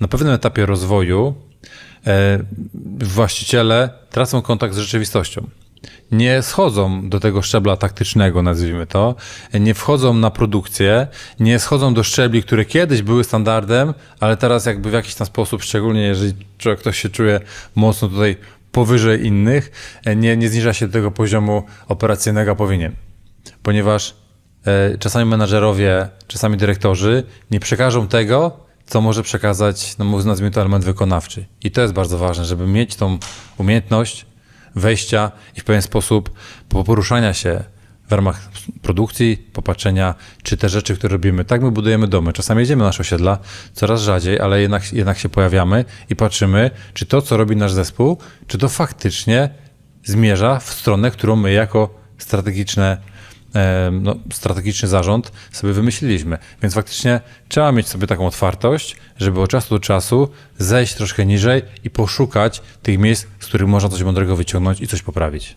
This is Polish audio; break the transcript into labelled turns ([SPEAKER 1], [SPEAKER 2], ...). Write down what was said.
[SPEAKER 1] Na pewnym etapie rozwoju e, właściciele tracą kontakt z rzeczywistością. Nie schodzą do tego szczebla taktycznego, nazwijmy to, nie wchodzą na produkcję, nie schodzą do szczebli, które kiedyś były standardem, ale teraz jakby w jakiś tam sposób, szczególnie jeżeli ktoś się czuje mocno tutaj powyżej innych, e, nie, nie zniża się do tego poziomu operacyjnego, powinien. Ponieważ e, czasami menadżerowie, czasami dyrektorzy nie przekażą tego, co może przekazać, no nazwijmy to element wykonawczy. I to jest bardzo ważne, żeby mieć tą umiejętność wejścia i w pewien sposób po- poruszania się w ramach produkcji, popatrzenia, czy te rzeczy, które robimy. Tak my budujemy domy. Czasami jedziemy na nasze osiedla, coraz rzadziej, ale jednak, jednak się pojawiamy i patrzymy, czy to, co robi nasz zespół, czy to faktycznie zmierza w stronę, którą my jako strategiczne no, strategiczny zarząd sobie wymyśliliśmy. Więc faktycznie trzeba mieć sobie taką otwartość, żeby od czasu do czasu zejść troszkę niżej i poszukać tych miejsc, z których można coś mądrego wyciągnąć i coś poprawić.